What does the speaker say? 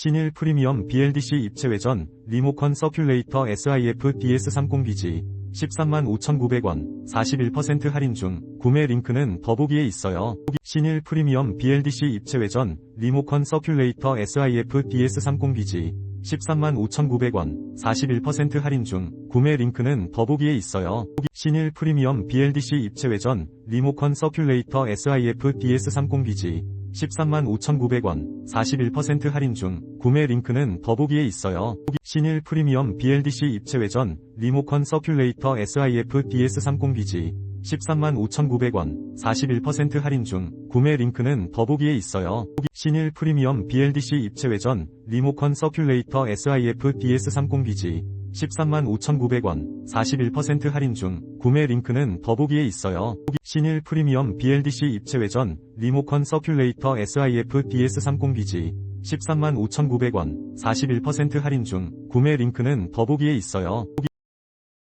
신일 프리미엄 BLDC 입체 회전 리모컨 서큘레이터 SIF DS30BG 13만 5,900원 41% 할인 중 구매 링크는 더보기에 있어요. 신일 프리미엄 BLDC 입체 회전 리모컨 서큘레이터 SIF DS30BG 13만 5,900원 41% 할인 중 구매 링크는 더보기에 있어요. 신일 프리미엄 BLDC 입체 회전 리모컨 서큘레이터 SIF DS30BG 13만 5,900원 41% 할인 중 구매 링크는 더보기에 있어요. 신일 프리미엄 BLDC 입체회전 리모컨 서큘레이터 SIF DS30BG 13만 5,900원 41% 할인 중 구매 링크는 더보기에 있어요. 신일 프리미엄 BLDC 입체회전 리모컨 서큘레이터 SIF DS30BG 13만 5,900원 41% 할인 중 구매 링크는 더보기에 있어요. 신일 프리미엄 BLDC 입체 회전 리모컨 서큘레이터 SIF DS30BG 13만 5,900원 41% 할인 중 구매 링크는 더보기에 있어요.